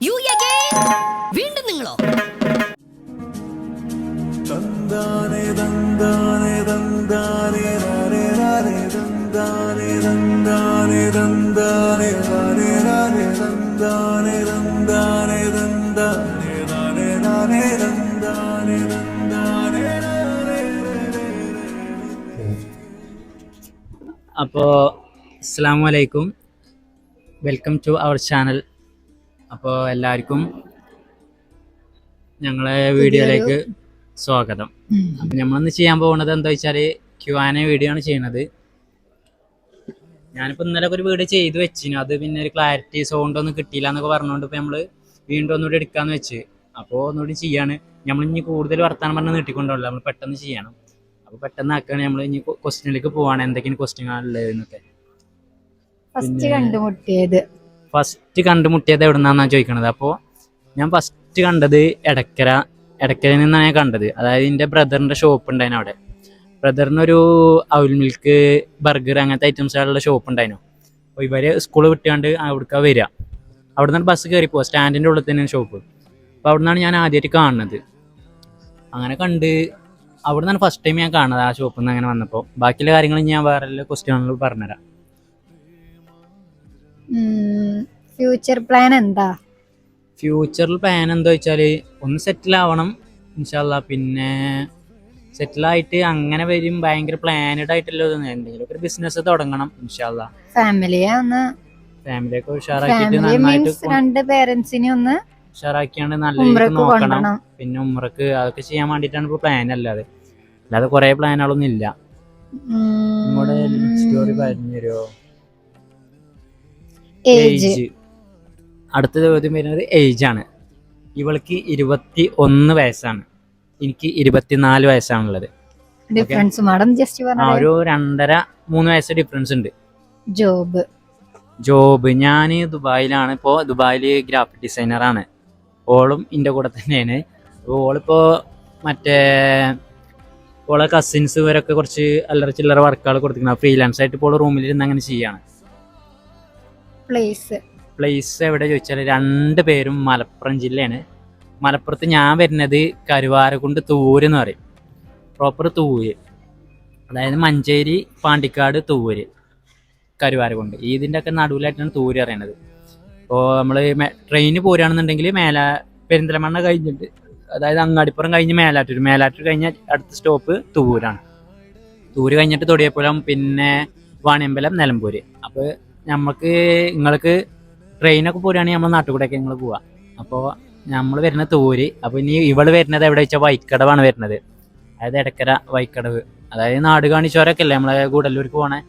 You again വീണ്ടും നിങ്ങളോ? തന്താനെ തന്താനെ തന്താനെ രാരെ രാരെ തന്താനെ തന്താനെ തന്താനെ രാരെ രാരെ തന്താനെ തന്താനെ തന്താനെ രാരെ രാരെ തന്താനെ തന്താനെ രാരെ അപ്പോൾ അസ്സാം വലൈക്കും വെൽക്കം ടു അവർ ചാനൽ. അപ്പോൾ എല്ലാവർക്കും ഞങ്ങളെ വീഡിയോയിലേക്ക് സ്വാഗതം. അപ്പം നമ്മളിന്ന് ചെയ്യാൻ പോകുന്നത് എന്താ വെച്ചാൽ ക്യുവാന വീഡിയോ ആണ് ചെയ്യണത്. ഞാനിപ്പോൾ ഇന്നലെ ഒരു വീഡിയോ ചെയ്ത് വെച്ചിന്. അത് പിന്നെ ഒരു ക്ലാരിറ്റി സൗണ്ട് ഒന്നും കിട്ടിയില്ല എന്നൊക്കെ പറഞ്ഞുകൊണ്ട് ഇപ്പോൾ നമ്മൾ വീണ്ടും ഒന്നുകൂടി എടുക്കാമെന്ന് വെച്ച്. അപ്പോൾ ഒന്നുകൂടി ചെയ്യാണ്. നമ്മൾ ഇനി കൂടുതൽ വർത്താനം പറഞ്ഞ് നീട്ടിക്കൊണ്ടുള്ള നമ്മൾ പെട്ടെന്ന് ചെയ്യണം. അപ്പോൾ പെട്ടെന്ന് ആക്കുകയാണ് നമ്മൾ ഇനി ക്വസ്റ്റ്യനിലേക്ക് പോവാണ്. എന്തൊക്കെയാണ് ക്വസ്റ്റ്യൻ ഉള്ളത് എന്നൊക്കെ ഫസ്റ്റ് കണ്ടുമുട്ടിയത്. ഫസ്റ്റ് കണ്ടുമുട്ടിയത് എവിടുന്നാന്നാണ് ചോദിക്കണത്? അപ്പോൾ ഞാൻ ഫസ്റ്റ് കണ്ടത് എടക്കര എടക്കരയിൽ നിന്നാണ് ഞാൻ കണ്ടത്. അതായത് എന്റെ ബ്രദറിന്റെ ഷോപ്പ് ഉണ്ടായിരുന്നു അവിടെ. ബ്രദറിനൊരു അവൽ മിൽക്ക് ബർഗർ അങ്ങനത്തെ ഐറ്റംസുകളുള്ള ഷോപ്പ് ഉണ്ടായിരുന്നു അപ്പോൾ ഇവർ സ്കൂൾ വിട്ടുകൊണ്ട് അവിടേക്കാണ് വരിക. അവിടെ നിന്ന് ബസ് കയറി പോവുക. സ്റ്റാൻഡിന്റെ ഉള്ളിൽ തന്നെയാണ് ഷോപ്പ് അപ്പോൾ അവിടെ നിന്നാണ് ഞാൻ ആദ്യമായിട്ട് കാണുന്നത്. അങ്ങനെ കണ്ട് അവിടെ നിന്നാണ് ഫസ്റ്റ് ടൈം ഞാൻ കാണുന്നത് ആ ഷോപ്പിൽ നിന്ന് അങ്ങനെ വന്നപ്പോൾ ബാക്കിയുള്ള കാര്യങ്ങൾ ഞാൻ വേറെ ക്വസ്റ്റ്യനുകൾ പറഞ്ഞുതരാം. ഫ്യൂച്ചർ പ്ലാൻ എന്താ? ഫ്യൂച്ചറിൽ പ്ലാൻ എന്താ വെച്ചാൽ ഒന്ന് സെറ്റിൽ ആവണം ഇൻഷാല്ല പിന്നെ സെറ്റിൽ ആയിട്ട് അങ്ങനെ വരും ഭയങ്കര പ്ലാനഡ് ആയിട്ടല്ലോ എന്തെങ്കിലും ഒരു ബിസിനസ് തുടങ്ങണം ഇൻഷാല്ല ഫാമിലിയെ ഒന്ന് ഫാമിലിയൊക്കെ ഉഷാറാക്കിയിട്ട് നന്നായിട്ട് രണ്ട് പേരൻസിനെ ഒന്ന് ഉഷാറാക്കിയാണ് നല്ല രീതിയിൽ നോക്കണം. പിന്നെ ഉമ്രക്ക് അതൊക്കെ ചെയ്യാൻ വേണ്ടിട്ടാണ് ഇപ്പോൾ പ്ലാൻ അല്ലാതെ അല്ലാതെ കുറേ പ്ലാനുകളൊന്നും ഇല്ല. നമ്മുടെ സ്റ്റോറി പറഞ്ഞു തരുമോ ഏജ് അടുത്ത ചോദ്യം വരുന്നത് ഏജ് ആണ്. ഇവൾക്ക് ഇരുപത്തി ഒന്ന് വയസ്സാണ്. എനിക്ക് ഇരുപത്തിനാല് വയസ്സാണുള്ളത്. ഡിഫറൻസ് മാഡം ജസ്റ്റ് ആ ഒരു രണ്ടര മൂന്ന് വയസ്സ് ഡിഫറൻസ് ഉണ്ട്. ജോബ് ജോബ് ഞാൻ ദുബായിലാണ്. ഇപ്പോൾ ദുബായിൽ ഗ്രാഫിക് ഡിസൈനറാണ് ഓളും എന്റെ കൂടെ തന്നെയാണ്. അപ്പോൾ ഓളിപ്പോൾ മറ്റേ ഓളെ കസിൻസ് ഇവരൊക്കെ കുറച്ച് അല്ലറ ചില്ലറ വർക്കുകൾ കൊടുത്തിരിക്കുന്നത് ഫ്രീലാൻസ് ആയിട്ട് ഇപ്പോൾ റൂമിൽ ഇരുന്ന് അങ്ങനെ ചെയ്യാണ്. പ്ലേസ് പ്ലേസ് എവിടെ ചോദിച്ചാൽ രണ്ട് പേരും മലപ്പുറം ജില്ലയാണ്. മലപ്പുറത്ത് ഞാൻ വരുന്നത് കരുവാരക്കുണ്ട് തൂര് എന്ന് പറയും. പ്രോപ്പർ തൂര് അതായത് മഞ്ചേരി പാണ്ടിക്കാട് തൂര് കരുവാരക്കുണ്ട് ഇതിന്റെ ഒക്കെ നടുവിലായിട്ടാണ് തൂര് അറിയണത്. ഇപ്പോൾ നമ്മൾ ട്രെയിന് പോരുകയാണെന്നുണ്ടെങ്കിൽ മേല പെരിന്തലമണ്ണ കഴിഞ്ഞിട്ട് അതായത് അങ്ങാടിപ്പുറം കഴിഞ്ഞ് മേലാറ്റൂർ മേലാറ്റൂർ കഴിഞ്ഞ അടുത്ത സ്റ്റോപ്പ് തൂരാണ് തൂര് കഴിഞ്ഞിട്ട് തൊടിയപ്പുലം പിന്നെ വാണിയമ്പലം നിലമ്പൂര്. അപ്പോൾ നമുക്ക് നിങ്ങൾക്ക് ട്രെയിനൊക്കെ പോരുകയാണെങ്കിൽ നമ്മൾ നാട്ടിൽ കൂടെയൊക്കെ ഞങ്ങൾ പോവാം. അപ്പോൾ നമ്മൾ വരുന്ന തൂര് അപ്പോൾ ഇനി ഇവൾ വരുന്നത് എവിടെ വെച്ചാൽ വൈക്കടവാണ് വരുന്നത്. അതായത് എടക്കര വൈക്കടവ്. അതായത് നാട് കാണിച്ചോരൊക്കെ അല്ലേ നമ്മളെ ഗൂഡല്ലൂർക്ക് പോണേ?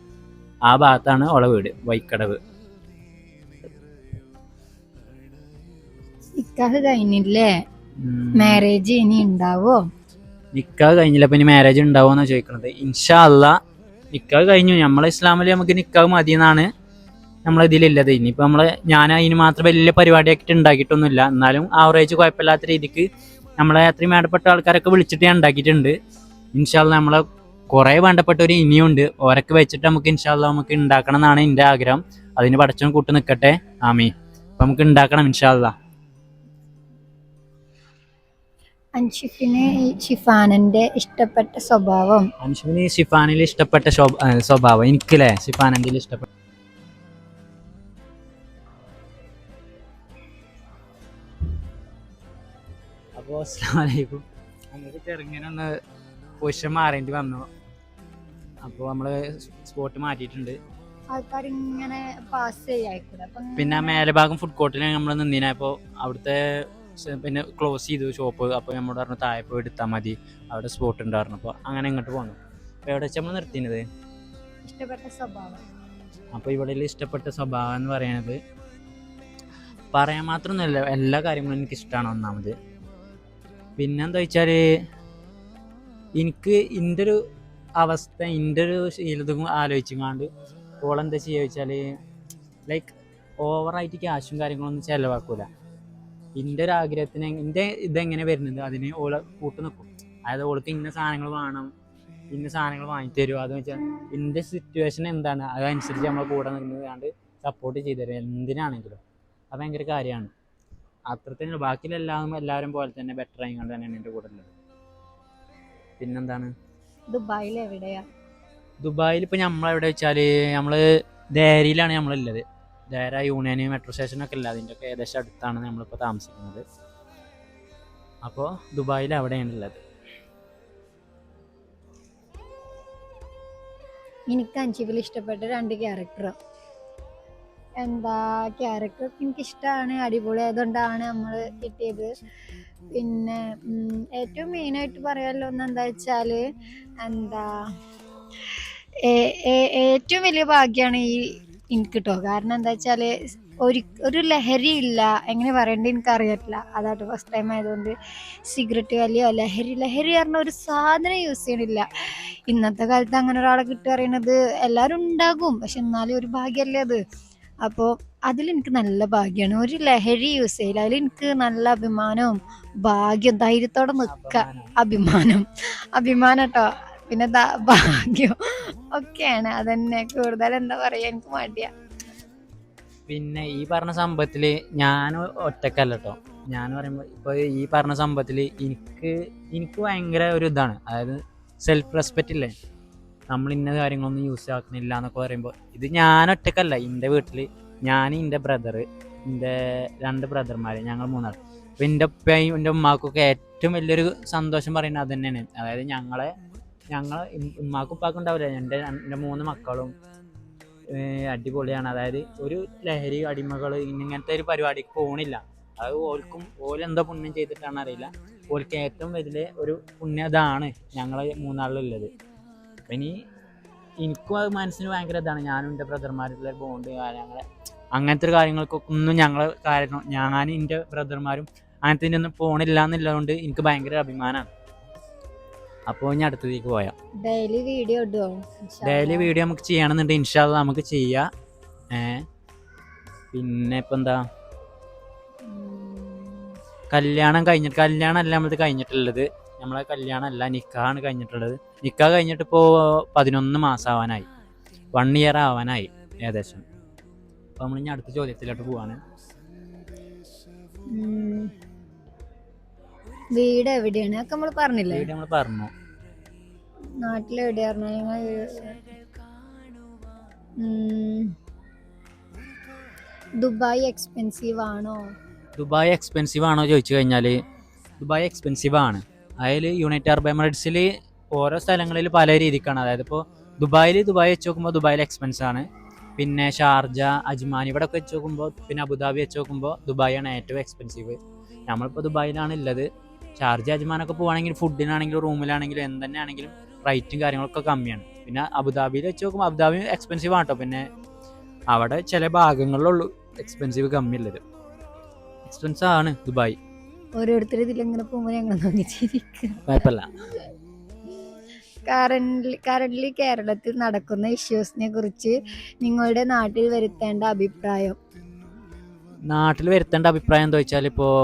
ആ ഭാഗത്താണ് ഓളെ വീട് വൈക്കടവ്. നിക്കാഹ് കഴിഞ്ഞില്ലേ? മാരേജ് ഇനി ഉണ്ടാവോ നിക്കാഹ് കഴിഞ്ഞില്ല പിന്നെ മാരേജ് ഉണ്ടാവോന്നാ ചോദിക്കണത്. ഇൻഷാ അല്ല നിക്കാഹ് കഴിഞ്ഞു. നമ്മളെ ഇസ്ലാമിൽ നമുക്ക് നിക്കാഹ് മതി എന്നാണ് നമ്മളെ ഇനിയിപ്പോൾ നമ്മൾ ഞാൻ അതിന് മാത്രം വലിയ പരിപാടിയാക്കിയിട്ട് ഉണ്ടാക്കിയിട്ടൊന്നുമില്ല. എന്നാലും ആവറേജ് കുഴപ്പമില്ലാത്ത രീതിക്ക് നമ്മളെ അത്രയും വേണ്ടപ്പെട്ട ആൾക്കാരൊക്കെ വിളിച്ചിട്ട് ഞാൻ ഉണ്ടാക്കിയിട്ടുണ്ട്. ഇൻഷാല്ല നമ്മളെ കുറേ വേണ്ടപ്പെട്ടവർ ഇനിയുണ്ട്. ഓരൊക്കെ വെച്ചിട്ട് നമുക്ക് ഇൻഷാല്ല നമുക്ക് ഉണ്ടാക്കണം എന്നാണ് എന്റെ ആഗ്രഹം. അതിന് പടച്ചവൻ കൂട്ട് നിൽക്കട്ടെ ആമി അപ്പം നമുക്ക് ഉണ്ടാക്കണം ഇൻഷാല്ല അൻഷിഫിന് ഈ ഷിഫാനന്റെ ഇഷ്ടപ്പെട്ട സ്വഭാവം? അൻഷിഫിന് ഷിഫാനിൽ ഇഷ്ടപ്പെട്ട സ്വഭാവം. എനിക്കല്ലേ ഷിഫാനന്റെ ഇഷ്ടപ്പെട്ട അപ്പോൾ അസ്ലാമലൈക്കും നമുക്ക് ചെറുങ്ങനെ പൊസിഷൻ മാറേണ്ടി വന്നു. അപ്പോൾ നമ്മൾ സ്പോട്ട് മാറ്റിയിട്ടുണ്ട്. ആൾക്കാർ ഇങ്ങനെ പാസ് ചെയ്യായിക്കൂടെ അപ്പൊ പിന്നെ ആ മേലെ ഭാഗം ഫുഡ് കോർട്ടിൽ നമ്മൾ നിന്നിനപ്പോ അവിടുത്തെ പിന്നെ ക്ലോസ് ചെയ്തു ഷോപ്പ് അപ്പോൾ നമ്മൾ പറഞ്ഞു താഴെ പോയി എടുത്താൽ മതി. അവിടെ സ്പോട്ട് ഉണ്ടായിരുന്നു അപ്പോൾ അങ്ങനെ ഇങ്ങോട്ട് പോന്നു. അപ്പോൾ എവിടെ വെച്ചാൽ നമ്മൾ നിർത്തിയത് ഇഷ്ടപ്പെട്ട സ്വഭാവം. അപ്പോൾ ഇവിടെ ഇഷ്ടപ്പെട്ട സ്വഭാവം എന്ന് പറയുന്നത് പറയാൻ മാത്രമൊന്നുമില്ല എല്ലാ കാര്യങ്ങളും എനിക്ക് ഇഷ്ടമാണ് ഒന്നാമത്. പിന്നെന്താ വെച്ചാൽ എനിക്ക് എന്റെ ഒരു അവസ്ഥ എന്റെ ഒരു ശീലതും ആലോചിച്ചുകൊണ്ട് ഓളെന്താ ചെയ്യുക വെച്ചാൽ ലൈക്ക് ഓവറായിട്ട് ക്യാഷും കാര്യങ്ങളൊന്നും ചിലവാക്കൂല. എന്റെ ഒരു ആഗ്രഹത്തിന് എന്റെ ഇതെങ്ങനെ വരുന്നത്? അതിന് ഓളെ കൂട്ടു നിൽക്കും അതായത് ഓൾക്ക് ഇന്ന സാധനങ്ങൾ വേണം ഇന്ന സാധനങ്ങൾ വാങ്ങി തരുമോ അതെന്ന് വെച്ചാൽ എന്റെ സിറ്റുവേഷൻ എന്താണ്? അതനുസരിച്ച് നമ്മൾ കൂടെ നിന്നുകൊണ്ട് സപ്പോർട്ട് ചെയ്തു തരും. എന്തിനാണെങ്കിലും. അത് ഭയങ്കര കാര്യമാണ്. അത്രത്തിന് ബാക്കി എല്ലാം എല്ലാവരും പോലെ തന്നെ ബെറ്റർ ആയിക്കൊണ്ട് തന്നെയാണ് എന്റെ കൂടെ ഉള്ളത്. പിന്നെന്താണ്? ദുബായിൽ എവിടെയാ? ദുബായിൽ ഇപ്പോൾ നമ്മളെവിടെ വെച്ചാൽ നമ്മൾ ദേരയിലാണ് നമ്മളുള്ളത് ദേര യൂണിയൻ മെട്രോ സ്റ്റേഷനൊക്കെ ഇല്ല. അതിന്റെ ഒക്കെ ഏകദേശം അടുത്താണ് നമ്മളിപ്പോൾ താമസിക്കുന്നത്. അപ്പോൾ ദുബായിൽ അവിടെയാണ് ഉള്ളത്. എനിക്ക് അഞ്ചിപ്പിൽ ഇഷ്ടപ്പെട്ട രണ്ട് ക്യാരക്ടർ എന്താ ക്യാരക്ടർ എനിക്ക് ഇഷ്ടമാണ് അടിപൊളി ആയതുകൊണ്ടാണ് നമ്മൾ കിട്ടിയത്. പിന്നെ ഏറ്റവും മെയിനായിട്ട് പറയാമല്ലോ എന്താ വെച്ചാൽ എന്താ ഏറ്റവും വലിയ ഭാഗ്യമാണ് ഈ എനിക്ക് കേട്ടോ കാരണം എന്താ വെച്ചാൽ ഒരു ഒരു ലഹരി ഇല്ല. എങ്ങനെ പറയണ്ടേ എനിക്ക് അറിയത്തില്ല അതാട്ടോ ഫസ്റ്റ് ടൈം ആയതുകൊണ്ട് സിഗരറ്റ് വലിയോ ലഹരി ലഹരി പറഞ്ഞ ഒരു സാധനം യൂസ് ചെയ്യണില്ല. ഇന്നത്തെ കാലത്ത് അങ്ങനെ ഒരാളെ കിട്ടുക അറിയണത് എല്ലാവരും ഉണ്ടാകും. പക്ഷെ എന്നാലും ഒരു ഭാഗ്യമല്ലേ അത്. അപ്പോൾ അതിലെനിക്ക് നല്ല ഭാഗ്യമാണ് ഒരു ലഹരി യൂസ് ചെയ്യില്ല അതിൽ എനിക്ക് നല്ല അഭിമാനവും ഭാഗ്യം ധൈര്യത്തോടെ നിൽക്കുക അഭിമാനം. അഭിമാനം. കേട്ടോ പിന്നെ ഭാഗ്യം ഒക്കെയാണ്. അതന്നെ കൂടുതൽ എന്താ പറയുക എനിക്ക് മടിയാ. പിന്നെ ഈ പറഞ്ഞ സംഭവത്തിൽ ഞാൻ ഒറ്റക്കല്ല കേട്ടോ ഞാൻ പറയുമ്പോൾ ഇപ്പോൾ ഈ പറഞ്ഞ സംഭവത്തിൽ എനിക്ക് എനിക്ക് ഭയങ്കര ഒരു ഇതാണ്. അതായത് സെൽഫ് റെസ്പെക്റ്റ് ഇല്ലേ? നമ്മൾ ഇന്ന കാര്യങ്ങളൊന്നും യൂസ് ആക്കുന്നില്ല എന്നൊക്കെ പറയുമ്പോൾ ഇത് ഞാൻ ഒറ്റക്കല്ല എന്റെ വീട്ടിൽ ഞാൻ എന്റെ ബ്രദർ എന്റെ രണ്ട് ബ്രദർമാർ ഞങ്ങൾ മൂന്നാൾ അപ്പോൾ എന്റെ ഉപ്പയും എന്റെ ഉമ്മാക്കൊക്കെ ഏറ്റവും വലിയൊരു സന്തോഷം പറയുന്നത് അത് തന്നെയാണ്. അതായത് ഞങ്ങളെ ഞങ്ങൾ ഉമ്മാക്കും ഉപ്പാക്കും ഉണ്ടാവില്ല. എന്റെ എന്റെ മൂന്ന് മക്കളും അടിപൊളിയാണ്. അതായത് ഒരു ലഹരി അടിമകൾ ഇങ്ങനത്തെ ഒരു പരിപാടിക്ക് പോണില്ല. അത് ഓൽക്കും ഓലെന്തോ പുണ്യം ചെയ്തിട്ടാണ് അറിയില്ല ഓൽക്ക് ഏറ്റവും വലിയ ഒരു പുണ്യതാണ് ഞങ്ങൾ മൂന്നാളിലുള്ളത്. അപ്പം ഇനി എനിക്കും അത് മനസ്സിന് ഭയങ്കര ഇതാണ്. ഞാനും എന്റെ ബ്രദർമാരുള്ള ബോണ്ട് ഞങ്ങളെ അങ്ങനത്തെ ഒരു കാര്യങ്ങൾക്കൊക്കെ ഒന്നും ഞങ്ങൾ കാരണം ഞാനും എന്റെ ബ്രദർമാരും അങ്ങനത്തെ ഒന്നും പോണില്ല എന്നുള്ളതുകൊണ്ട് എനിക്ക് ഭയങ്കര അഭിമാനമാണ് അപ്പോൾ ഞാൻ അടുത്തതിലേക്ക് പോയാം. ഡെയിലി വീഡിയോ ഇടുവോ? ഡെയിലി വീഡിയോ നമുക്ക് ചെയ്യണമെന്നുണ്ട്. ഇൻഷാല്ല നമുക്ക് ചെയ്യാം. ഏ? പിന്നെ ഇപ്പം എന്താ? കല്യാണം കഴിഞ്ഞിട്ട് കല്യാണം അല്ല നമ്മളത് കഴിഞ്ഞിട്ടുള്ളത്. നമ്മളെ കല്യാണം അല്ല നിക്കാഹാണ് കഴിഞ്ഞിട്ടുള്ളത്. നിക്കാഹ് കഴിഞ്ഞിട്ട് ഇപ്പോൾ പതിനൊന്ന് മാസം ആവാനായി വൺ ഇയർ ആവാനായി ഏകദേശം. അപ്പോൾ നമ്മൾ ഇനി അടുത്ത ചോദ്യത്തിലോട്ട് പോവാണ്. വീട് എവിടെയാണ്? അതൊക്കെ നമ്മൾ പറഞ്ഞില്ലേ? വീട് നമ്മൾ പറഞ്ഞു. നിങ്ങൾ ദുബായ് എക്സ്പെൻസീവ് ആണോ ദുബായ് എക്സ്പെൻസീവ് ആണോ ചോദിച്ചു കഴിഞ്ഞാൽ ദുബായ് എക്സ്പെൻസീവ് ആണ് അതിൽ യുണൈറ്റ് അറബ് എമിറേറ്റ്സിൽ ഓരോ സ്ഥലങ്ങളിൽ പല രീതിക്കാണ്. അതായത് ഇപ്പോൾ ദുബായിൽ ദുബായ് വെച്ച് നോക്കുമ്പോൾ ദുബായിൽ എക്സ്പെൻസ് ആണ്. പിന്നെ ഷാർജ അജ്മാൻ ഇവിടെ ഒക്കെ വെച്ച് നോക്കുമ്പോൾ പിന്നെ അബുദാബി വെച്ച് നോക്കുമ്പോൾ ദുബായാണ് ഏറ്റവും എക്സ്പെൻസീവ് നമ്മളിപ്പോൾ ദുബായിലാണ് ഉള്ളത് ഷാർജ അജ്മാനൊക്കെ പോവുകയാണെങ്കിൽ ഫുഡിനാണെങ്കിലും റൂമിലാണെങ്കിലും എന്തെന്നെയാണെങ്കിലും റേറ്റും കാര്യങ്ങളൊക്കെ കമ്മിയാണ്. പിന്നെ അബുദാബിയിൽ വെച്ച് നോക്കുമ്പോൾ അബുദാബി എക്സ്പെൻസീവ് ആട്ടോ. പിന്നെ അവിടെ ചില ഭാഗങ്ങളിലുള്ളൂ എക്സ്പെൻസീവ് കമ്മിയുള്ളത്. എക്സ്പെൻസ് ആണ് ദുബായ്. ഓരോരുത്തർ ഇതിലിങ്ങനെ പോകുമ്പോൾ ഞങ്ങൾ കുഴപ്പമില്ല. കറന്റ് കറന്റ്ലി കേരളത്തിൽ നടക്കുന്ന ഇഷ്യൂസിനെ കുറിച്ച് നിങ്ങളുടെ നാട്ടിൽ വരുത്തേണ്ട അഭിപ്രായം? നാട്ടിൽ വരുത്തേണ്ട അഭിപ്രായം എന്താ വെച്ചാൽ ഇപ്പോൾ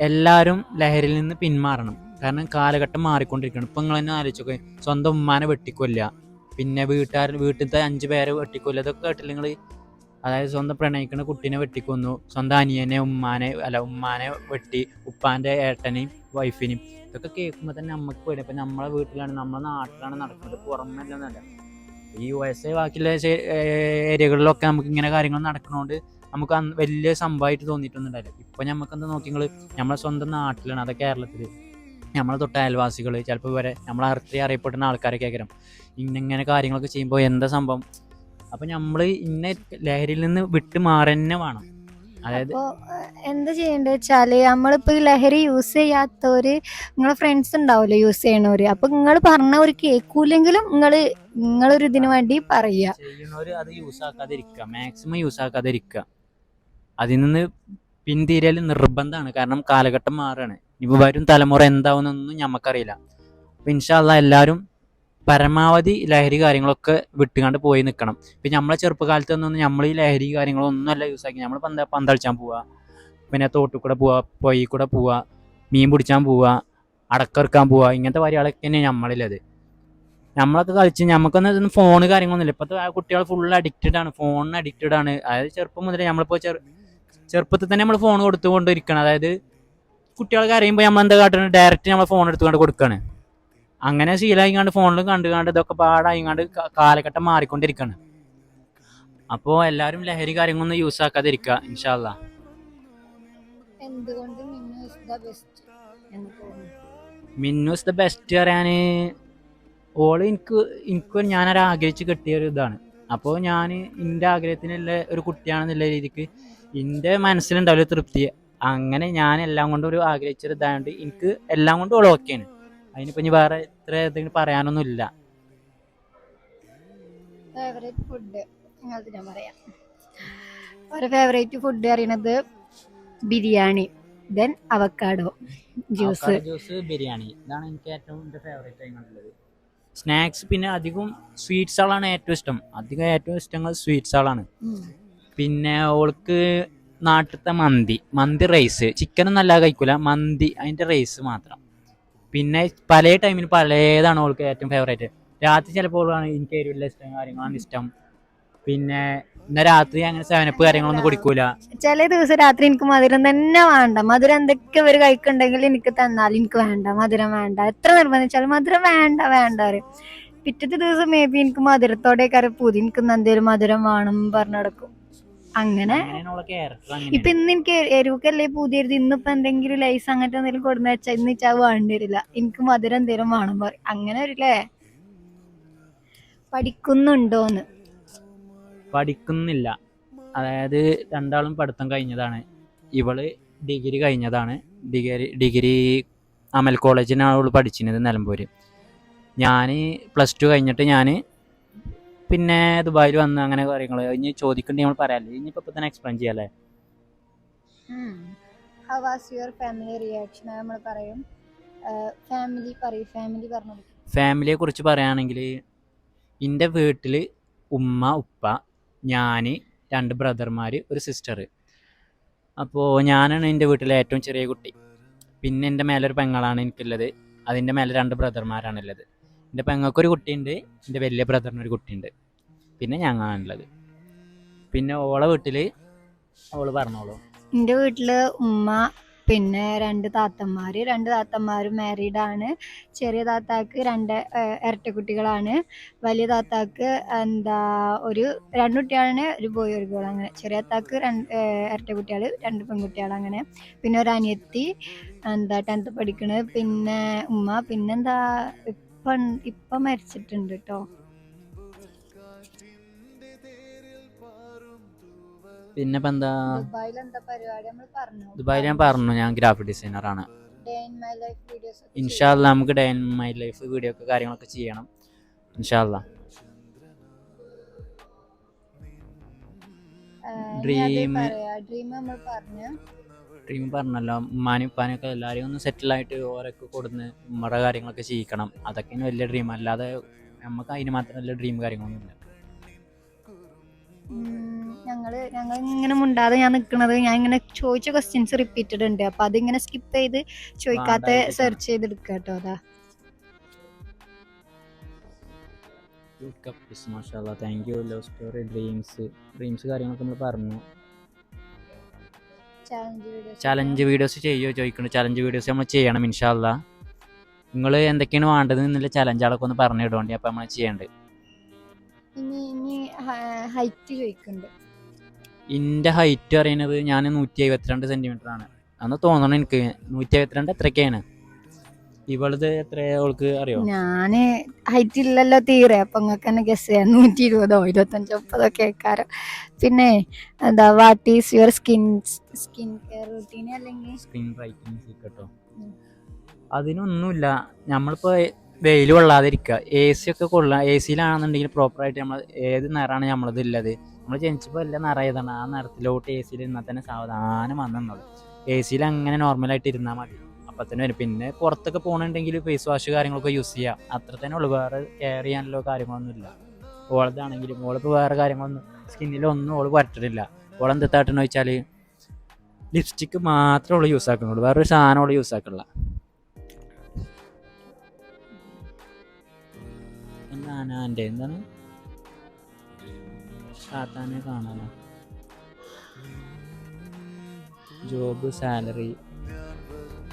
എല്ലാവരും ലഹരിയിൽ നിന്ന് പിന്മാറണം. കാരണം കാലഘട്ടം മാറിക്കൊണ്ടിരിക്കണം ഇപ്പം നിങ്ങൾ തന്നെ ആലോചിച്ചോക്കെ. സ്വന്തം ഉമ്മാനെ വെട്ടിക്കൊല്ല പിന്നെ വീട്ടുകാർ വീട്ടിലത്തെ അഞ്ച് പേരെ വെട്ടിക്കൊല്ല ഇതൊക്കെ കേട്ടില്ല നിങ്ങൾ അതായത് സ്വന്തം പ്രണയിക്കുന്ന കുട്ടീനെ വെട്ടിക്കൊന്നു സ്വന്തം അനിയനെ ഉമ്മാനെ അല്ല ഉമ്മാനെ വെട്ടി ഉപ്പാന്റെ ഏട്ടനെയും വൈഫിനെയും ഇതൊക്കെ കേൾക്കുമ്പോൾ തന്നെ നമുക്ക് പേടി. ഇപ്പം നമ്മളെ വീട്ടിലാണ് നമ്മളെ നാട്ടിലാണ് നടക്കുന്നത്. പുറമെല്ലാം ഈ യു എസ് എ ബാക്കിയുള്ള ഏരിയകളിലൊക്കെ നമുക്ക് ഇങ്ങനെ കാര്യങ്ങൾ നടക്കുന്നതുകൊണ്ട് നമുക്ക് വലിയ സംഭവമായിട്ട് തോന്നിയിട്ടൊന്നുണ്ടായില്ല. ഇപ്പം നമുക്ക് എന്താ നോക്കി നമ്മളെ സ്വന്തം നാട്ടിലാണ് അത് കേരളത്തിൽ നമ്മളെ തൊട്ട അയൽവാസികൾ ചിലപ്പോൾ വരെ നമ്മളെ അർത്ഥം അറിയപ്പെടുന്ന ആൾക്കാരെ കേൾക്കണം ഇങ്ങനെ കാര്യങ്ങളൊക്കെ ചെയ്യുമ്പോൾ എന്താ സംഭവം? അപ്പം നമ്മൾ ഇന്ന ലഹരിയിൽ നിന്ന് വിട്ട് മാറന്നെ വേണം. അതായത് എന്താ ചെയ്യേണ്ടത് വെച്ചാൽ നമ്മളിപ്പോ ഈ ലഹരി യൂസ് ചെയ്യാത്തവര് നിങ്ങളെ ഫ്രണ്ട്സ് ഉണ്ടാവുമല്ലോ യൂസ് ചെയ്യണവര്? അപ്പൊ നിങ്ങൾ പറഞ്ഞ ഒരു കേൾക്കൂലെങ്കിലും നിങ്ങൾ നിങ്ങളൊരു ഇതിനു വേണ്ടി പറയുക ചെയ്യുന്നവർ അത് യൂസ് ആക്കാതിരിക്കുക മാക്സിമം യൂസ് ആക്കാതിരിക്കുക അതിൽ നിന്ന് പിന്തിരിയൽ നിർബന്ധമാണ് കാരണം കാലഘട്ടം മാറുകയാണ് ഇപ്പൊ വരും തലമുറ എന്താവുന്നൊന്നും നമുക്കറിയില്ല അപ്പം ഇൻഷാല്ല എല്ലാവരും പരമാവധി ലഹരി കാര്യങ്ങളൊക്കെ വിട്ടുകൊണ്ട് പോയി നിൽക്കണം ഇപ്പം നമ്മളെ ചെറുപ്പകാലത്ത് ചെറുപ്പകാലത്തൊന്നും നമ്മൾ ഈ ലഹരി കാര്യങ്ങളൊന്നും അല്ല യൂസ് ആക്കി നമ്മൾ പന്ത പന്തളിച്ചാൻ പോവുക പിന്നെ തോട്ടിൽ കൂടെ പോവുക പൊയ്യിൽ കൂടെ പോവുക മീൻ പിടിച്ചാൻ പോവുക അടക്കെറുക്കാൻ പോവുക ഇങ്ങനത്തെ പരിപാടികളൊക്കെ തന്നെയാണ് നമ്മളിലത് നമ്മളൊക്കെ കളിച്ച് നമുക്കൊന്നും ഇതൊന്നും ഫോണ് കാര്യങ്ങളൊന്നുമില്ല. ഇപ്പോഴത്തെ ആ കുട്ടികൾ ഫുൾ അഡിക്റ്റഡ് ആണ്. ഫോണിന് അഡിക്റ്റഡ് ആണ്. അതായത് ചെറുപ്പം മുതലേ നമ്മളിപ്പോൾ ചെറു ചെറുപ്പത്തിൽ തന്നെ നമ്മൾ ഫോൺ കൊടുത്തുകൊണ്ടിരിക്കണം അതായത് കുട്ടികളെ അറിയുമ്പോൾ നമ്മൾ എന്താ കാട്ടുന്നത് ഡയറക്റ്റ് നമ്മൾ ഫോൺ എടുത്തുകൊണ്ട് കൊടുക്കുകയാണ് അങ്ങനെ ശീലമായിക്കാണ്ട് ഫോണിൽ കണ്ടുകാണ്ട് ഇതൊക്കെ പാടായിങ്ങാണ്ട് കാലഘട്ടം മാറിക്കൊണ്ടിരിക്കുകയാണ് അപ്പോ എല്ലാവരും ലഹരി കാര്യങ്ങളൊന്നും യൂസ് ആക്കാതിരിക്കുക ഇൻഷാല്ല മിന്നൂസ് ദ ബെസ്റ്റ് പറയാൻ ഓൾ എനിക്ക് എനിക്ക് ഞാനൊരു ആഗ്രഹിച്ച് കിട്ടിയ ഒരു ഇതാണ്. അപ്പോൾ ഞാൻ എന്റെ ആഗ്രഹത്തിനുള്ള ഒരു കുട്ടിയാണെന്നുള്ള രീതിക്ക് എന്റെ മനസ്സിലുണ്ടാവില്ല തൃപ്തി അങ്ങനെ ഞാൻ എല്ലാം കൊണ്ടും ഒരു ആഗ്രഹിച്ചൊരു ഇതായതുകൊണ്ട് എനിക്ക് എല്ലാം കൊണ്ടും ഓൾ ഓക്കെയാണ് അതിനിപ്പോൾ ഇനി വേറെ ഇത്ര എന്തെങ്കിലും പറയാനൊന്നും ഇല്ല ഫേവറേറ്റ് ഫുഡ് അത് ഞാൻ പറയാം. ഒരു ഫേവറേറ്റ് ഫുഡ് അറിയണത് biryani then avocado juice juice biryani. ഇതാണ് എനിക്ക് ഏറ്റവും എന്റെ ഫേവറേറ്റ് ആയിട്ടുള്ളത്. സ്നാക്സ് പിന്നെ അധികം സ്വീറ്റ്സുകളാണ് ഏറ്റവും ഇഷ്ടം. അധികം ഏറ്റവും ഇഷ്ടങ്ങൾ സ്വീറ്റ്സുകളാണ് പിന്നെ ഓൾക്ക് നാട്ടിലത്തെ മന്തി മന്തി റൈസ് ചിക്കനൊന്നും അല്ലാതെ കഴിക്കൂല. മന്തി അതിന്റെ റൈസ് മാത്രം. പിന്നെ പല ടൈമിൽ പലതാണ് ഓൾക്ക് ഏറ്റവും ഫേവറേറ്റ് രാത്രി ചിലപ്പോൾ എനിക്ക് എരിവില്ല ഇഷ്ടം കാര്യങ്ങളാണ് ഇഷ്ടം. പിന്നെ ഇന്ന രാത്രി അങ്ങനെ സെവനപ്പ് കാര്യങ്ങളൊന്നും കുടിക്കൂല. ചില ദിവസം രാത്രി എനിക്ക് മധുരം തന്നെ വേണ്ട. മധുരം എന്തൊക്കെ ഇവർ കഴിക്കുന്നുണ്ടെങ്കിൽ എനിക്ക് തന്നാൽ എനിക്ക് വേണ്ട മധുരം വേണ്ട. എത്ര നിർബന്ധിച്ചാലും മധുരം വേണ്ട വേണ്ട അവർ പിറ്റത്തെ ദിവസം മേ ബി എനിക്ക് മധുരത്തോടെ കറി പുതിയ എനിക്ക് എന്തേലും മധുരം വേണം പറഞ്ഞു നടക്കും. അങ്ങനെ ഇപ്പൊ ഇന്ന് എനിക്ക് എരിവക്കല്ലേ പുതിയത് ഇന്നിപ്പോ എന്തെങ്കിലും ലൈസ് അങ്ങനത്തെ എന്തെങ്കിലും കൊടുന്ന വെച്ചാൽ ഇന്ന് വെച്ചാൽ വേണ്ടി വരില്ല. എനിക്ക് മധുരം എന്തേലും വേണം പറയും അങ്ങനെ വരില്ലേ? പഠിക്കുന്നുണ്ടോന്ന്? പഠിക്കുന്നില്ല. അതായത് രണ്ടാളും പഠിത്തം കഴിഞ്ഞതാണ്. ഇവൾ ഡിഗ്രി കഴിഞ്ഞതാണ്. ഡിഗ്രി ഡിഗ്രി അമൽ കോളേജിനാണ് അവൾ പഠിച്ചിരുന്നത് നിലമ്പൂർ ഞാൻ പ്ലസ് ടു കഴിഞ്ഞിട്ട് ഞാൻ പിന്നെ ദുബായിൽ വന്ന് അങ്ങനെ കാര്യങ്ങൾ ഇനി ചോദിക്കണ്ടി നമ്മൾ പറയാല്ലേ? ഇനിയിപ്പോൾ ഇപ്പം തന്നെ explain ചെയ്യാല്ലേ? How was your family reaction നമ്മൾ പറയും. ഫാമിലി പറയും. ഫാമിലി പറഞ്ഞു ഫാമിലിയെ കുറിച്ച് പറയുകയാണെങ്കിൽ എന്റെ വീട്ടിൽ ഉമ്മ ഉപ്പ ഞാൻ രണ്ട് ബ്രദർമാർ ഒരു സിസ്റ്റർ അപ്പോൾ ഞാനാണ് എന്റെ വീട്ടിലെ ഏറ്റവും ചെറിയ കുട്ടി. പിന്നെ എന്റെ മേലെ ഒരു പെങ്ങളാണ് എനിക്കുള്ളത്. അതിന്റെ മേലെ രണ്ട് ബ്രദർമാരാണുള്ളത് എന്റെ പെങ്ങൾക്കൊരു കുട്ടിയുണ്ട് എന്റെ വലിയ ബ്രദറിനൊരു കുട്ടിയുണ്ട്. പിന്നെ ഞങ്ങളാണുള്ളത്. പിന്നെ ഓളെ വീട്ടിൽ ഓൾ പറഞ്ഞോളൂ. എന്റെ വീട്ടിൽ ഉമ്മ പിന്നെ രണ്ട് താത്തന്മാർ രണ്ട് താത്തന്മാരും മാരീഡ് ആണ് ചെറിയ താത്താക്ക് രണ്ട് ഇരട്ട ഇരട്ടക്കുട്ടികളാണ്. വലിയ താത്താക്ക് എന്താ ഒരു രണ്ട് കുട്ടികളാണ് ഒരു ബോയ് ഒരു ഗേൾ അങ്ങനെ. ചെറിയ താത്താക്ക് രണ്ട് ഇരട്ട ഇരട്ടക്കുട്ടികൾ രണ്ട് പെൺകുട്ടികൾ അങ്ങനെ. പിന്നെ ഒരു അനിയത്തി എന്താ ടെൻത്ത് പഠിക്കണ്. പിന്നെ ഉമ്മ പിന്നെന്താ ഇപ്പം ഇപ്പൊ മരിച്ചിട്ടുണ്ട് കേട്ടോ പിന്നെ എന്താ ദുബായിൽ എന്താ പരിപാടി നമ്മൾ പറഞ്ഞു? ദുബായിൽ ഞാൻ പറഞ്ഞു ഞാൻ ഗ്രാഫിക് ഡിസൈനർ ആണ്. ഇൻ മൈ ലൈഫ് വീഡിയോസ് ഇൻഷാല്ല നമുക്ക് day in my life video ഒക്കെ കാര്യങ്ങളൊക്കെ ചെയ്യണം. ഇൻഷാല്ല ഡ്രീം ഡ്രീം നമ്മൾ പറഞ്ഞു. ഡ്രീം പറഞ്ഞല്ലോ. ഉമ്മാനും ഉപ്പാനൊക്കെ എല്ലാവരും ഒന്ന് സെറ്റിലായിട്ട് ഓരൊക്കെ കൊടുന്ന് നമ്മുടെ കാര്യങ്ങളൊക്കെ ചെയ്യിക്കണം. അതൊക്കെ വലിയ ഡ്രീം അല്ലാതെ നമുക്ക് അതിന് മാത്രം വലിയ ഡ്രീം കാര്യങ്ങളൊന്നുമില്ല. ഇല്ല ഞങ്ങൾ ഞങ്ങൾ ഇങ്ങനെ മുണ്ടാതെ ഞാൻ നിൽക്കുന്നത് ഞാൻ ഇങ്ങനെ ചോദിച്ച ക്വസ്റ്റ്യൻസ് റിപ്പീറ്റഡ് ഉണ്ട്. അപ്പൊ അതിങ്ങനെ സ്കിപ്പ് ചെയ്ത് ചോദിക്കാത്ത. സെർച്ച് ചെയ്തെടുക്കുക കേട്ടോ അതാ. മാഷാ thank you love story dreams dreams കാര്യങ്ങളൊക്കെ നമ്മൾ പറഞ്ഞു. ചാലഞ്ച് വീഡിയോസ് ചെയ്യുമോ ചോദിക്കുന്നു ചലഞ്ച് വീഡിയോസ് നമ്മൾ ചെയ്യണം ഇൻഷാല്ല നിങ്ങൾ എന്തൊക്കെയാണ് വേണ്ടത് എന്നുള്ള ചലഞ്ചുകളൊക്കെ ഒന്ന് പറഞ്ഞു ഇടുകൊണ്ട് അപ്പോൾ നമ്മൾ ചെയ്യേണ്ടത് ഇനി ഇനി ഹൈറ്റ് ചോദിക്കുന്നുണ്ട്. എന്റെ ഹൈറ്റ് പറയുന്നത് ഞാൻ നൂറ്റി എഴുപത്തിരണ്ട് സെന്റിമീറ്റർ ആണ്. അന്ന് തോന്നണം എനിക്ക്. നൂറ്റി എഴുപത്തിരണ്ട് എത്രയൊക്കെയാണ് ഇവളത് എത്ര അവൾക്ക് അറിയോ? ഞാൻ ഹൈറ്റ് ഇല്ലല്ലോ തീരെ. അപ്പൊ നിങ്ങൾക്ക് തന്നെ ഗസ് ചെയ്യാം. നൂറ്റി ഇരുപതോ ഇരുപത്തഞ്ചോ മുപ്പതോ കേൾക്കാരോ പിന്നെ എന്താ what is your skin skin care routine അല്ലെങ്കിൽ സ്കിൻ സീക്രട്ടോ ഉം. അതിനൊന്നുമില്ല. നമ്മളിപ്പോ വെയിൽ കൊള്ളാതിരിക്കുക എ സി ഒക്കെ കൊള്ളാം. എ സിയിലാണെന്നുണ്ടെങ്കിൽ പ്രോപ്പറായിട്ട് നമ്മൾ ഏത് നിറമാണ് നമ്മളത് ഉള്ളത് നമ്മൾ ജനിച്ചപ്പോൾ എല്ലാം നിറ ഏതാണ്? ആ നിറത്തിലോട്ട് എ സിയിൽ ഇരുന്നാൽ തന്നെ സാവധാനം വന്നുള്ളൂ എ സിയിൽ അങ്ങനെ നോർമലായിട്ട് ഇരുന്നാൽ മതി. അപ്പം തന്നെ വരും. പിന്നെ പുറത്തൊക്കെ പോകണമെങ്കിൽ ഫേസ് വാഷ് കാര്യങ്ങളൊക്കെ യൂസ് ചെയ്യാം. അത്ര തന്നെ ഉള്ളൂ. വേറെ കെയർ ചെയ്യാനുള്ള കാര്യങ്ങളൊന്നുമില്ല. ഓളതാണെങ്കിലും ഓളിപ്പോൾ വേറെ കാര്യങ്ങളൊന്നും സ്കിന്നിലൊന്നും ഓൾ പറ്റില്ല ഓളെന്താ താട്ടെന്ന് വെച്ചാൽ ലിപ്സ്റ്റിക്ക് മാത്രമേ ഉള്ളൂ യൂസ് ആക്കുന്നുള്ളൂ. വേറൊരു സാധനം ഉള്ളു യൂസ് ആക്കുള്ള എന്താണ്? എന്താണ് താത്താനെ job salary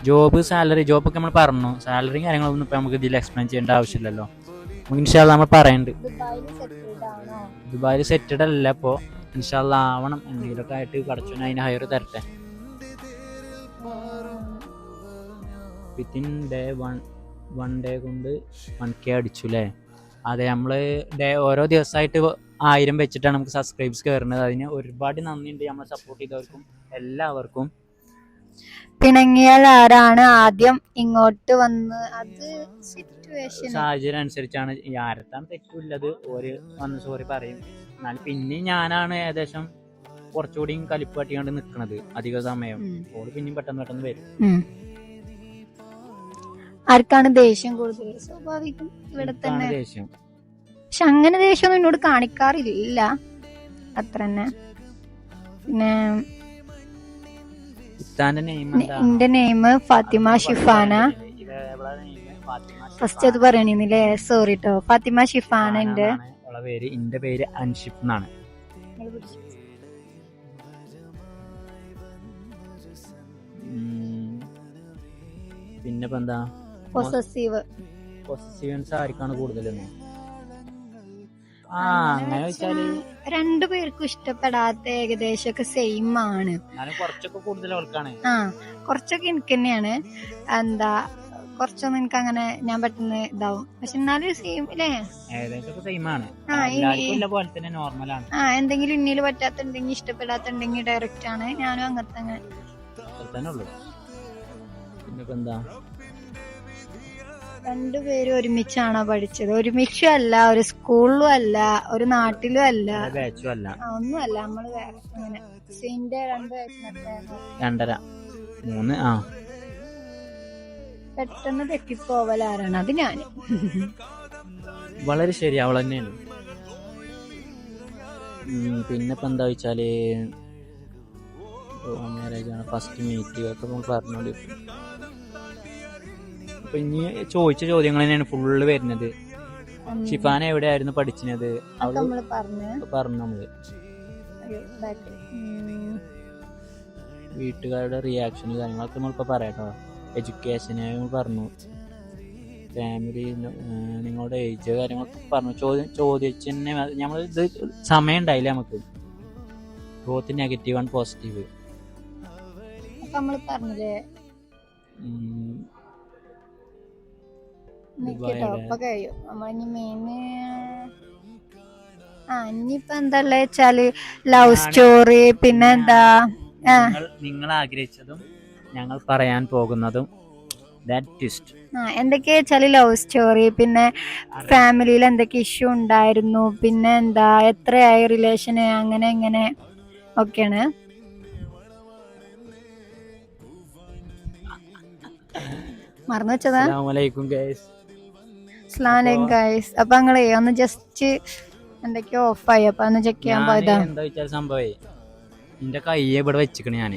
job salary job ഒക്കെ നമ്മൾ പറഞ്ഞു? സാലറി കാര്യങ്ങളൊന്നും ഇപ്പൊ നമുക്ക് ഇതിൽ എക്സ്പ്ലെയിൻ ചെയ്യേണ്ട ആവശ്യമില്ലല്ലോ. ഇൻഷാൽ ഇൻഷാല്ല നമ്മൾ പറയുന്നുണ്ട് ദുബായിൽ സെറ്റഡ് അല്ല ഇപ്പോൾ ഇൻഷാല്ല ആവണം. എന്തെങ്കിലുമൊക്കെ ആയിട്ട് കടച്ചു അതിന് ഹയർ തരട്ടെ. Within day one one day കൊണ്ട് വൺ കെ അടിച്ചു അല്ലേ അതെ നമ്മൾ ഡേ ഓരോ ദിവസമായിട്ട് ആയിരം വെച്ചിട്ടാണ് നമുക്ക് സബ്സ്ക്രൈബ്സ് കയറുന്നത് അതിന് ഒരുപാട് നന്ദിയുണ്ട് നമ്മളെ സപ്പോർട്ട് ചെയ്തവർക്കും എല്ലാവർക്കും. പിണങ്ങിയാൽ ആരാണ് ആദ്യം ഇങ്ങോട്ട് വന്ന്? അത് സിറ്റുവേഷൻ സാഹചര്യം അനുസരിച്ചാണ് ആരത്താണ് തെറ്റില്ലത്. ഓര് വന്ന് സോറി പറയും. എന്നാൽ പിന്നെ ഞാനാണ് ഏകദേശം കുറച്ചുകൂടി കലിപ്പ് കട്ടിയാണ്ട് നിൽക്കുന്നത് അധിക സമയം. ഓൾ പിന്നെയും പെട്ടെന്ന് പെട്ടെന്ന് വരും. ആർക്കാണ് ദേഷ്യം കൂടുതൽ? സ്വാഭാവികം. ഇവിടെ തന്നെ. ദേഷ്യം. പക്ഷെ അങ്ങനെ ദേഷ്യമൊന്നും എന്നോട് കാണിക്കാറില്ല. അത്ര തന്നെ. പിന്നെ എന്റെ നെയിം ഫാത്തിമ ഷിഫാന. ഫസ്റ്റ് അത് പറയണില്ലേ സോറി കേട്ടോ ഫാത്തിമ ഷിഫാന എന്റെ പേര് എന്റെ പേര് അൻഷിഫ് എന്നാണ്. പിന്നെ എന്താ? പൊസസീവ് പൊസസീവൻസ് ആർക്കാണ് കൂടുതലെന്ന്? ആ പേർക്കും ഇഷ്ടപ്പെടാത്ത ഏകദേശം ഒക്കെ സെയിം ആണ് കുറച്ചൊക്കെ കൂടുതൽ ആ കുറച്ചൊക്കെ എനിക്ക് തന്നെയാണ് എന്താ കുറച്ചൊന്നും എനിക്ക് അങ്ങനെ ഞാൻ പെട്ടെന്ന് ഇതാവും. പക്ഷെ എന്നാലും സെയിം അല്ലേ ആ, എന്തെങ്കിലും ഇന്നിൽ പറ്റാത്തുണ്ടെങ്കിൽ ഇഷ്ടപ്പെടാത്തുണ്ടെങ്കിൽ ഡയറക്റ്റ് ആണ്. ഞാനും അങ്ങനത്തെ അങ്ങനെ രണ്ടുപേരും ഒരുമിച്ചാണോ പഠിച്ചത്? ഒരുമിച്ചും അല്ല ഒരു സ്കൂളിലും അല്ല ഒരു നാട്ടിലും അല്ല. ബാച്ചും അല്ല. ഒന്നുമല്ല നമ്മൾ വേറെ അങ്ങനെ സീന്റെ രണ്ട് രണ്ടര. മൂന്ന് ആ. പെട്ടെന്ന് തെറ്റിപ്പോവലാരാണ്? അത് ഞാൻ. വളരെ ശരി അവൾ തന്നെയാണ്. പിന്നെ ഇപ്പൊ എന്താ വെച്ചാൽ മാരേജ് ആണ്. ഫസ്റ്റ് മീറ്റ് ഒക്കെ പറഞ്ഞോളി. അപ്പൊ ഇനി ചോദിച്ച ചോദ്യങ്ങൾ തന്നെയാണ് ഫുള്ള് വരുന്നത്. ഷിഫാന എവിടെയായിരുന്നു പഠിച്ചത് അവൾ പറഞ്ഞു. നമ്മൾ. വീട്ടുകാരുടെ റിയാക്ഷൻ കാര്യങ്ങളൊക്കെ നമ്മളിപ്പോ പറയാട്ടോ. എഡ്യൂക്കേഷനെ പറഞ്ഞു. ഫാമിലി നിങ്ങളുടെ ഏജ് കാര്യങ്ങളൊക്കെ പറഞ്ഞു. ചോദ്യം ചോദിച്ചു തന്നെ നമ്മൾ ഇത് സമയം ഉണ്ടായില്ല നമുക്ക്. ബോത്ത് നെഗറ്റീവ് ആൻഡ് പോസിറ്റീവ് നമ്മൾ പറഞ്ഞില്ലേ ദുബായിയുടെ- ഇപ്പൊ കഴിയും. നമ്മളിനി മെയിന് ആ ഇനിയിപ്പോ എന്താ ഉള്ളത് വെച്ചാൽ ലവ് സ്റ്റോറി പിന്നെ എന്താ? നിങ്ങൾ ആഗ്രഹിച്ചതും ഞങ്ങൾ പറയാൻ പോകുന്നതും എന്തൊക്കെയാ വെച്ചാൽ ലവ് സ്റ്റോറി പിന്നെ ഫാമിലിയിൽ എന്തൊക്കെ ഇഷ്യൂ ഉണ്ടായിരുന്നു പിന്നെ എന്താ എത്രയായി റിലേഷന് അങ്ങനെ ഇങ്ങനെ ഒക്കെയാണ്. മറന്നു വെച്ചതാ? സ്ലാലം ഗൈസ് അപ്പൊ ഞങ്ങളെ ഒന്ന് ജസ്റ്റ് എന്തൊക്കെയോ ഓഫായി അപ്പൊ ഒന്ന് ചെക്ക് ചെയ്യാൻ പോയതാ. എന്താ വെച്ചാൽ സംഭവേ? എന്റെ കൈ ഇവിടെ വെച്ചിക്കണ് ഞാൻ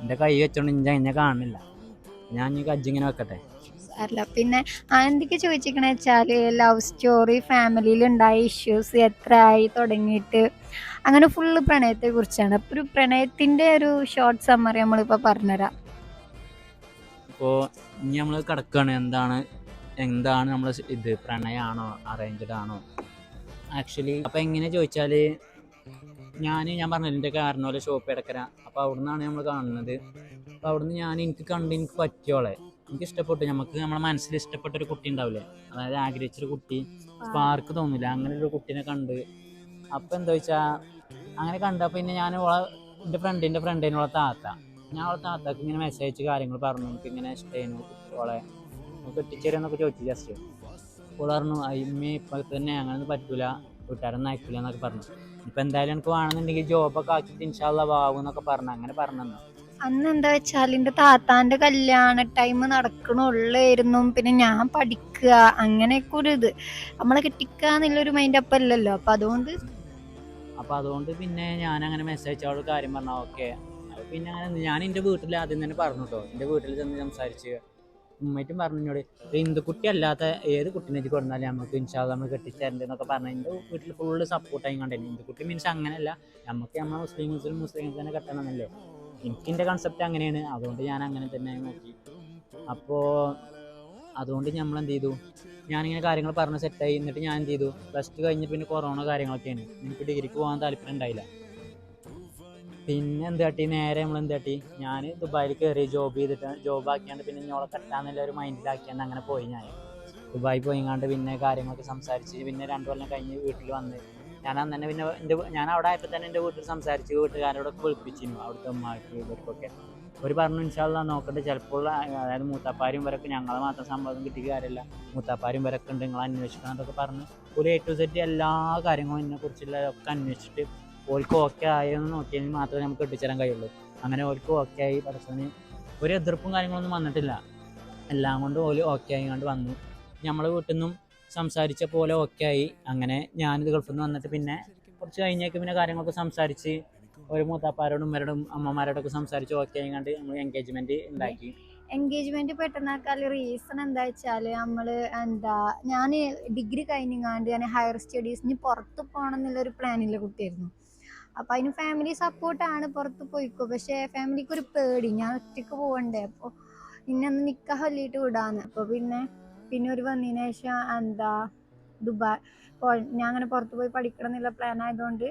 എന്റെ കൈ വെച്ചോണ്ട് ഇഞ്ച എന്നെ കാണുന്നില്ല ഞാൻ ഈ കജ്ജിങ്ങനെ വെക്കട്ടെ. അല്ല പിന്നെ എന്തൊക്കെ ചോദിച്ചിരിക്കണ വെച്ചാൽ ലവ് സ്റ്റോറി ഫാമിലിയിൽ ഉണ്ടായ ഇഷ്യൂസ് എത്ര ആയി തുടങ്ങിയിട്ട്. അങ്ങനെ ഫുള്ള് പ്രണയത്തെ കുറിച്ചാണ്. അപ്പൊ ഒരു പ്രണയത്തിന്റെ ഒരു ഷോർട്ട് സമ്മറി നമ്മളിപ്പോ പറഞ്ഞുതരാം. ഇപ്പോ ഇനി നമ്മൾ കിടക്കാണ്. എന്താണ് എന്താണ് നമ്മൾ ഇത്? പ്രണയമാണോ അറേഞ്ച്ഡ് ആണോ ആക്ച്വലി അപ്പോൾ എങ്ങനെ ചോദിച്ചാൽ ഞാൻ ഞാൻ പറഞ്ഞില്ല എന്റെ കാരണമല്ല ഷോപ്പ് ഇടക്കര അപ്പോൾ അവിടുന്നാണ് നമ്മൾ കാണുന്നത്. അപ്പോൾ അവിടുന്ന് ഞാൻ എനിക്ക് കണ്ട് എനിക്ക് പറ്റിയോളെ എനിക്ക് ഇഷ്ടപ്പെട്ടു. നമുക്ക് നമ്മുടെ മനസ്സിൽ ഇഷ്ടപ്പെട്ട ഒരു കുട്ടി ഉണ്ടാവില്ലേ അതായത് ആഗ്രഹിച്ചൊരു കുട്ടി. സ്പാർക്ക് തോന്നില്ല അങ്ങനെ ഒരു കുട്ടീനെ കണ്ട്. അപ്പോൾ എന്താ വെച്ചാൽ അങ്ങനെ കണ്ടപ്പോൾ പിന്നെ ഞാൻ ഓളെ എന്റെ ഫ്രണ്ടിന്റെ ഫ്രണ്ടിനോളെ താത്ത. ഞാൻ അവളെ താത്താക്ക് ഇങ്ങനെ മെസ്സേജ് കാര്യങ്ങൾ പറഞ്ഞു. എനിക്ക് ഇങ്ങനെ ഇഷ്ടമായിരുന്നു ഓളെ. കെട്ടിച്ചേരെന്നൊക്കെ ചോദിച്ചു ജസ്റ്റ്. അപ്പോൾ പറഞ്ഞു അയ്മേ ഇപ്പം തന്നെ അങ്ങനൊന്നും പറ്റൂല വീട്ടുകാരൊന്നും അയക്കില്ല എന്നൊക്കെ പറഞ്ഞു. ഇപ്പം എന്തായാലും എനിക്ക് വേണമെന്നുണ്ടെങ്കിൽ ജോബൊക്കെ ആക്കിയിട്ട് ഇൻഷാല്ല വാവും എന്നൊക്കെ പറഞ്ഞു അങ്ങനെ പറഞ്ഞു അന്ന് എന്താ വെച്ചാൽ എന്റെ താത്താന്റെ കല്യാണ ടൈം നടക്കണുള്ളായിരുന്നു പിന്നെ ഞാൻ പഠിക്കുക അങ്ങനെയൊക്കെ ഒരു ഇത്. നമ്മളെ കിട്ടിക്കാന്നുള്ളൊരു മൈൻഡ് അപ്പം അല്ലല്ലോ അപ്പൊ അതുകൊണ്ട് അപ്പോൾ അതുകൊണ്ട് പിന്നെ ഞാൻ അങ്ങനെ മെസ്സേജ് അവളോട് കാര്യം പറഞ്ഞു ഓക്കെ പിന്നെ അങ്ങനെ ഞാൻ എന്റെ വീട്ടിൽ ആദ്യം തന്നെ പറഞ്ഞു കേട്ടോ എന്റെ വീട്ടിൽ ചെന്ന് സംസാരിച്ച്. ഉമ്മയ്ക്കും പറഞ്ഞു എന്നോട് ഹിന്ദുക്കുട്ടി അല്ലാത്ത ഏത് കുട്ടീനെ വെച്ച് നമുക്ക് ഇൻഷാല്ല നമ്മൾ കെട്ടിച്ചേരണ്ട് എന്നൊക്കെ പറഞ്ഞു എന്റെ വീട്ടിൽ ഫുള്ള് സപ്പോർട്ടായി കണ്ടേ ഹിന്ദുക്കുട്ടി മീൻസ് അങ്ങനെയല്ല നമുക്ക് നമ്മൾ മുസ്ലിംസിനും മുസ്ലിംസ് തന്നെ കെട്ടണമെന്നല്ലേ എനിക്ക് എന്റെ കൺസെപ്റ്റ് അങ്ങനെയാണ് അതുകൊണ്ട് ഞാൻ അങ്ങനെ തന്നെ നോക്കി. അപ്പോൾ അതുകൊണ്ട് നമ്മൾ എന്ത് ചെയ്തു? ഞാനിങ്ങനെ കാര്യങ്ങൾ പറഞ്ഞ് സെറ്റായി എന്നിട്ട് ഞാൻ എന്ത് ചെയ്തു? പ്ലസ് ടു കഴിഞ്ഞ് പിന്നെ കൊറോണ കാര്യങ്ങളൊക്കെയാണ്. എനിക്ക് ഡിഗ്രിക്ക് പോകാൻ താല്പര്യം ഉണ്ടായില്ല പിന്നെ എന്ത് കാട്ടി? നേരെ നമ്മൾ എന്ത് കാട്ടി? ഞാൻ ദുബായിൽ കയറി ജോബ് ചെയ്തിട്ട് ജോബ് ആക്കിയാണ്ട് പിന്നെ ഞോളെ തട്ടാന്നുള്ള ഒരു മൈൻഡിലാക്കിയാണ്ട് അങ്ങനെ പോയി ഞാൻ. ദുബായി പോയിങ്ങാണ്ട് പിന്നെ കാര്യങ്ങളൊക്കെ സംസാരിച്ച് പിന്നെ രണ്ടു കൊല്ലം കഴിഞ്ഞ് വീട്ടിൽ വന്ന്. ഞാൻ അന്ന് തന്നെ പിന്നെ എന്റെ ഞാൻ അവിടെ ആയപ്പോൾ തന്നെ എന്റെ വീട്ടിൽ സംസാരിച്ച് വീട്ടുകാരോടൊക്കെ വിളിപ്പിച്ചിരുന്നു. അവിടുത്തെ ഉമ്മാർക്ക് ഇവർക്കൊക്കെ. അവർ പറഞ്ഞു ഇൻഷാല്ല നോക്കട്ടെ ചിലപ്പോൾ അതായത് മൂത്താപ്പാരും വരൊക്കെ ഞങ്ങളെ മാത്രം സമ്മതം കിട്ടിയ കാര്യമില്ല മൂത്താപ്പാരും വരൊക്കെ ഉണ്ട്. നിങ്ങൾ അന്വേഷിക്കണം എന്നൊക്കെ പറഞ്ഞ്. ഒരു എ ടു സെറ്റ് എല്ലാ കാര്യങ്ങളും എന്നെ ഒക്കെ അന്വേഷിച്ചിട്ട് ഓൾക്ക് ഓക്കെ ആയെന്ന് നോക്കിയാൽ മാത്രമേ നമുക്ക് എത്തിച്ചേരാൻ കഴിയുള്ളൂ. അങ്ങനെ ഓൾക്ക് ഓക്കെ ആയി. പടച്ചവന് ഒരു എതിർപ്പും കാര്യങ്ങളൊന്നും വന്നിട്ടില്ല. എല്ലാം കൊണ്ടും ഓൽ ഓക്കെ ആയി കൊണ്ട് വന്നു. നമ്മളെ വീട്ടിൽ നിന്നും സംസാരിച്ച പോലെ ഓക്കെ ആയി. അങ്ങനെ ഞാനിത് ഗൾഫിൽ നിന്ന് വന്നിട്ട് പിന്നെ കുറച്ച് കഴിഞ്ഞേക്ക് പിന്നെ കാര്യങ്ങളൊക്കെ സംസാരിച്ച് ഒരു മൂത്താപ്പാരോടും ഉമ്മരോടും അമ്മമാരോടൊക്കെ സംസാരിച്ച് ഓക്കെ ആയി കണ്ട് നമ്മൾ എൻഗേജ്മെന്റ് ഉണ്ടാക്കി എൻഗേജ്മെന്റ് പെട്ടെന്നാക്കാൻ റീസൺ എന്താ വെച്ചാൽ നമ്മൾ എന്താ ഞാൻ ഡിഗ്രി കഴിഞ്ഞാണ്ട് ഞാൻ ഹയർ സ്റ്റഡീസിന് പുറത്ത് പോകണം എന്നുള്ളൊരു പ്ലാനിലെ കുട്ടിയായിരുന്നു. അപ്പൊ അതിന് ഫാമിലി ആണ് പുറത്ത് പോയിക്കോ. പക്ഷെ ഫാമിലിക്ക് ഒരു പേടി. ഞാൻ ഒറ്റയ്ക്ക് പോകണ്ടേ അപ്പോൾ ഇന്നൊന്ന് നിക്കാഹ് ചൊല്ലിയിട്ട് വിടാന്ന്. അപ്പോൾ പിന്നെ പിന്നെ ഒരു വന്നതിന് ശേഷം എന്താ ദുബായ് ഞാൻ അങ്ങനെ പുറത്ത് പോയി പഠിക്കണം എന്നുള്ള പ്ലാൻ ആയതുകൊണ്ട്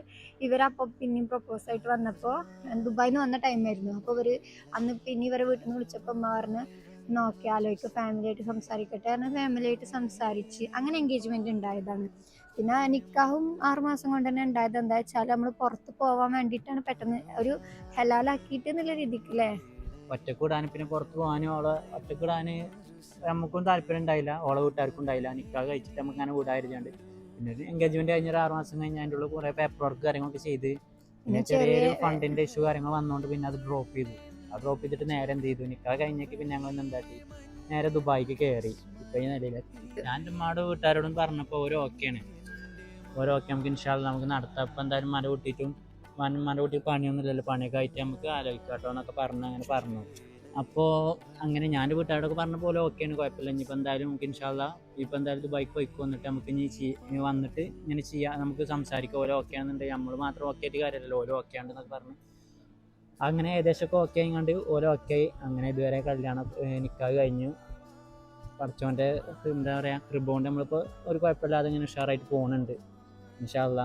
ഇവരപ്പോൾ പിന്നെയും പ്രപ്പോസ് ആയിട്ട് വന്നപ്പോൾ ദുബായിൽ നിന്ന് വന്ന ടൈമായിരുന്നു അപ്പോൾ ഇവർ അന്ന് പിന്നെ ഇവരെ വീട്ടിൽ നിന്ന് വിളിച്ചപ്പോൾ അമ്മ പറഞ്ഞ് നോക്കി ആലോചിക്കുക ഫാമിലി ആയിട്ട് സംസാരിക്കട്ടെ ഫാമിലി ആയിട്ട് സംസാരിച്ച്. അങ്ങനെ എൻഗേജ്മെന്റ് ഉണ്ടായതാണ്. പിന്നെ നിക്കാഹും ആറുമാസം കൊണ്ട് തന്നെ ഉണ്ടായത്. എന്താ വെച്ചാൽ നമ്മൾ പുറത്ത് പോവാൻ വേണ്ടിയിട്ടാണ് പെട്ടെന്ന് ഒരു ഹലാലാക്കിയിട്ട് എന്നുള്ള രീതിക്ക് അല്ലേ ഒറ്റക്കൂടാൻ പിന്നെ പുറത്ത് പോകാനും ഓളെ ഒറ്റക്കൂടാൻ നമുക്കും താല്പര്യം ഉണ്ടായില്ല. ഓളെ വീട്ടുകാർക്കും ഉണ്ടായില്ല. നിക്കാഹ് കഴിച്ചിട്ട് നമുക്ക് അങ്ങനെ കൂടായിരുന്നുണ്ട് പിന്നെ ഒരു എൻഗേജ്മെന്റ് കഴിഞ്ഞ ഒരു ആറ് മാസം കഴിഞ്ഞ് അതിന്റെ ഉള്ളിൽ കുറേ പേപ്പർ വർക്ക് കാര്യങ്ങളൊക്കെ ചെയ്ത്. പിന്നെ ചെറിയൊരു ഫണ്ടിന്റെ ഇഷ്യൂ കാര്യങ്ങൾ വന്നുകൊണ്ട് പിന്നെ അത് ഡ്രോപ്പ് ചെയ്തു. ആ ഡ്രോപ്പ് ചെയ്തിട്ട് നേരെ എന്ത് ചെയ്തു? നിക്കാ കഴിഞ്ഞേക്ക് പിന്നെ ഞങ്ങൾ എന്താക്കി? നേരെ ദുബായിക്ക് കയറി ഇപ്പൊ ഈ നിലയിലെത്തി ഞാൻ എന്റെ വീട്ടുകാരോടും പറഞ്ഞപ്പോൾ ഓരോ ഓക്കെയാണ് ഓരോ ഓക്കെ നമുക്ക് ഇൻഷാല്ല നമുക്ക് നടത്താം. ഇപ്പം എന്തായാലും മല കൂട്ടിയിട്ടും മര കൂട്ടി പണിയൊന്നുമില്ലല്ലോ. പണിയൊക്കെ ആയിട്ട് നമുക്ക് ആലോചിക്കാം കേട്ടോ എന്നൊക്കെ പറഞ്ഞു അങ്ങനെ പറഞ്ഞു. അപ്പോൾ അങ്ങനെ ഞാൻ വീട്ടുകാരോടൊക്കെ പറഞ്ഞ പോലെ ഓക്കെയാണ് കുഴപ്പമില്ല. ഇനിയിപ്പോൾ എന്തായാലും നമുക്ക് ഇൻഷാല്ല ഇപ്പം എന്തായാലും ദുബായിക്ക് ബൈക്ക് വന്നിട്ട് നമുക്ക് ഇനി ഇനി വന്നിട്ട് ഇങ്ങനെ ചെയ്യാം നമുക്ക് സംസാരിക്കാം. ഓരോ ഓക്കെ ആണെന്നുണ്ടെങ്കിൽ നമ്മൾ മാത്രം ഓക്കെ ആയിട്ട് കാര്യമല്ലല്ലോ. ഓരോ ഓക്കെ ആണെന്നൊക്കെ പറഞ്ഞു. അങ്ങനെ ഏകദേശമൊക്കെ ഓക്കെ ആയിക്കൊണ്ട് ഓരോ ഓക്കെ ആയി. അങ്ങനെ ഇതുവരെ കല്യാണം നിൽക്കാതെ കഴിഞ്ഞു. പഠിച്ചോന്റെ എന്താ പറയുക കൃപ നമ്മളിപ്പോൾ ഒരു കുഴപ്പമില്ലാതെ ഇങ്ങനെ ഉഷാറായിട്ട് പോകുന്നുണ്ട് ഇൻഷാല്ല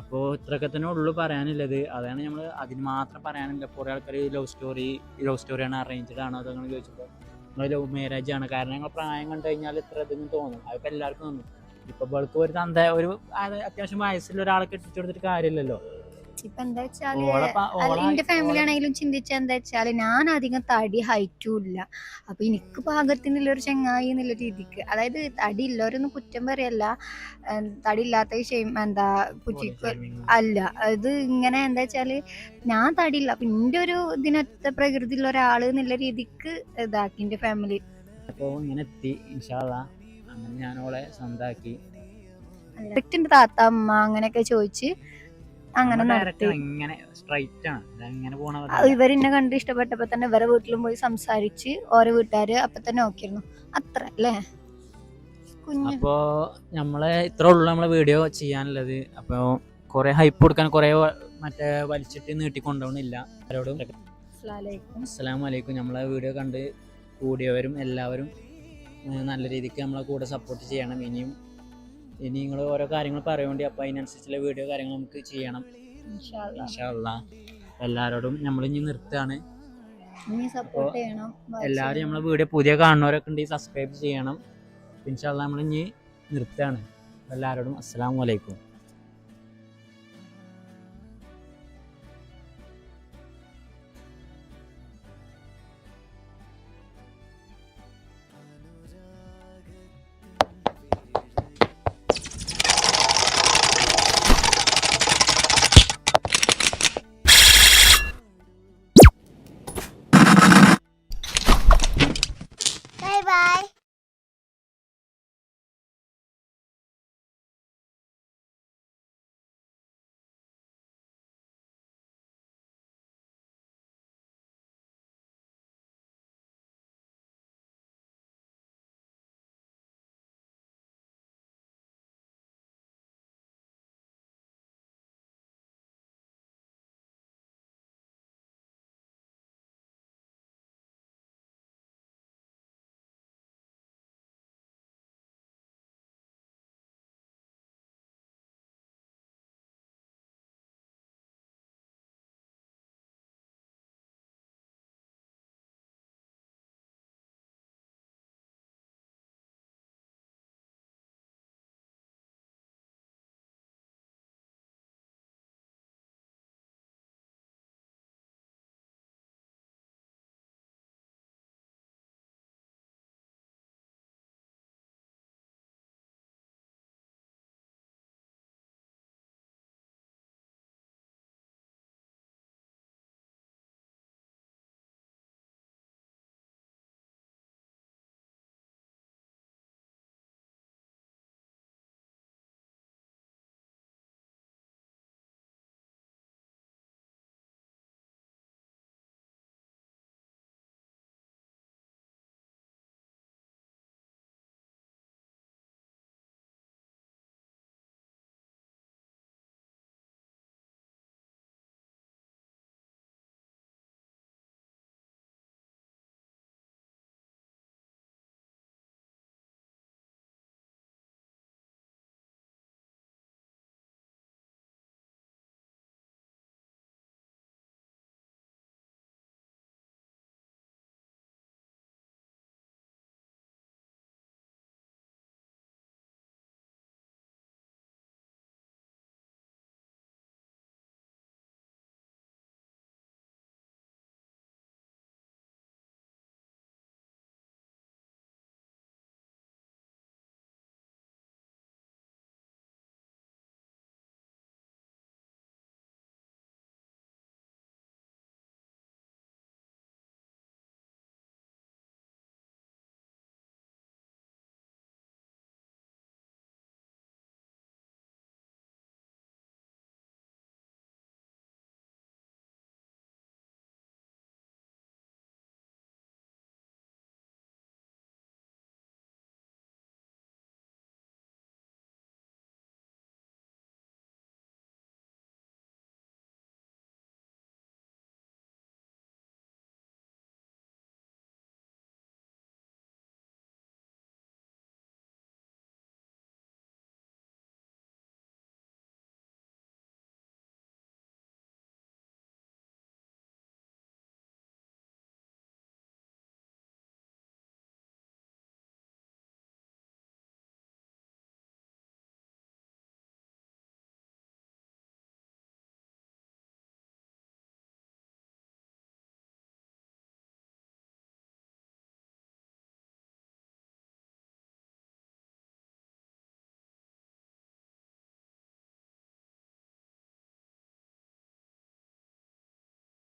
അപ്പോൾ ഇത്രയൊക്കെ തന്നെ ഉള്ളു പറയാനുള്ളത്. അതാണ് നമ്മൾ അതിന് മാത്രം പറയാനില്ല. കുറേ ആൾക്കാർ ലവ് സ്റ്റോറി ലവ് സ്റ്റോറിയാണ് അറേഞ്ച്ഡ് ആണോ അതൊക്കെ ചോദിച്ചപ്പോൾ നമ്മൾ ലവ് മാരേജ് ആണ്. കാരണം ഞങ്ങൾ പ്രായം കണ്ടു കഴിഞ്ഞാൽ ഇത്ര ഇതൊന്നും തോന്നും. അതൊക്കെ എല്ലാവർക്കും തോന്നും. ഇപ്പോൾ ഇവൾക്ക് ഒരു തന്ത ഒരു അത്യാവശ്യം വയസ്സിൽ ഒരാളെ കെട്ടിച്ചു കൊടുത്തിട്ട് കാര്യമില്ലല്ലോ. ഇപ്പൊ എന്താ വെച്ചാൽ എന്റെ ഫാമിലി ആണെങ്കിലും ചിന്തിച്ച എന്താ വെച്ചാൽ ഞാൻ അധികം തടി ഹൈറ്റും ഇല്ല. അപ്പൊ എനിക്ക് പാകത്തിനുള്ള ഒരു ചങ്ങായി എന്നുള്ള രീതിക്ക് അതായത് തടി ഉള്ളവരൊന്നും കുറ്റം പറയല്ല. തടി ഇല്ലാത്ത ഷെയിം എന്താ കുറ്റിക്ക് അല്ല അത് ഇങ്ങനെ എന്താ വെച്ചാൽ ഞാൻ തടിയില്ല അപ്പൊ എന്റെ ഒരു ഇതിനൊത്ത പ്രകൃതിയുള്ള ഒരാൾ എന്നുള്ള രീതിക്ക് ഇതാക്കി എന്റെ ഫാമിലി അപ്പോൾ ഇങ്ങനെ എത്തി. ഇൻഷാല്ല അങ്ങനെ ഞാൻ അവളെ താത്ത അമ്മ അങ്ങനെയൊക്കെ ചോദിച്ച് അങ്ങനെ നടത്തി. ഇങ്ങനെ സ്ട്രൈറ്റ് ആണ്. പോണ ഇവരെന്നെ കണ്ട് ഇഷ്ടപ്പെട്ടപ്പോ തന്നെ ഇവരെ വീട്ടിലും പോയി സംസാരിച്ച് ഓരോ വീട്ടുകാര് അപ്പൊ തന്നെ നോക്കിയിരുന്നു അത്ര അല്ലേ? അപ്പോ നമ്മളെ ഇത്ര ഉള്ളു നമ്മളെ വീഡിയോ ചെയ്യാനുള്ളത്. അപ്പോൾ കുറേ ഹൈപ്പ് കൊടുക്കാൻ കുറേ മറ്റേ വലിച്ചിട്ട് നീട്ടി കൊണ്ടുപോകണില്ല ആരോടും. അസ്സലാമു അലൈക്കും നമ്മളെ വീഡിയോ കണ്ട് കൂടിയവരും എല്ലാവരും നല്ല രീതിക്ക് നമ്മളെ കൂടെ സപ്പോർട്ട് ചെയ്യണം. ഇനിയും ഇനി നിങ്ങൾ ഓരോ കാര്യങ്ങൾ പറയുകൊണ്ട് അപ്പോൾ അതിനനുസരിച്ചുള്ള വീഡിയോ കാര്യങ്ങൾ നമുക്ക് ചെയ്യണം. ഇൻഷാല്ലാ എല്ലാവരോടും നമ്മൾ ഇനി ചെയ്യണം. എല്ലാവരും നമ്മളെ വീഡിയോ പുതിയ കാണുന്നവരൊക്കെ ഉണ്ടെങ്കിൽ സബ്സ്ക്രൈബ് ചെയ്യണം. ഇൻഷാല്ല നമ്മൾ ഇനി നിർത്തുകയാണ്. എല്ലാവരോടും അസ്സലാമു അലൈക്കും.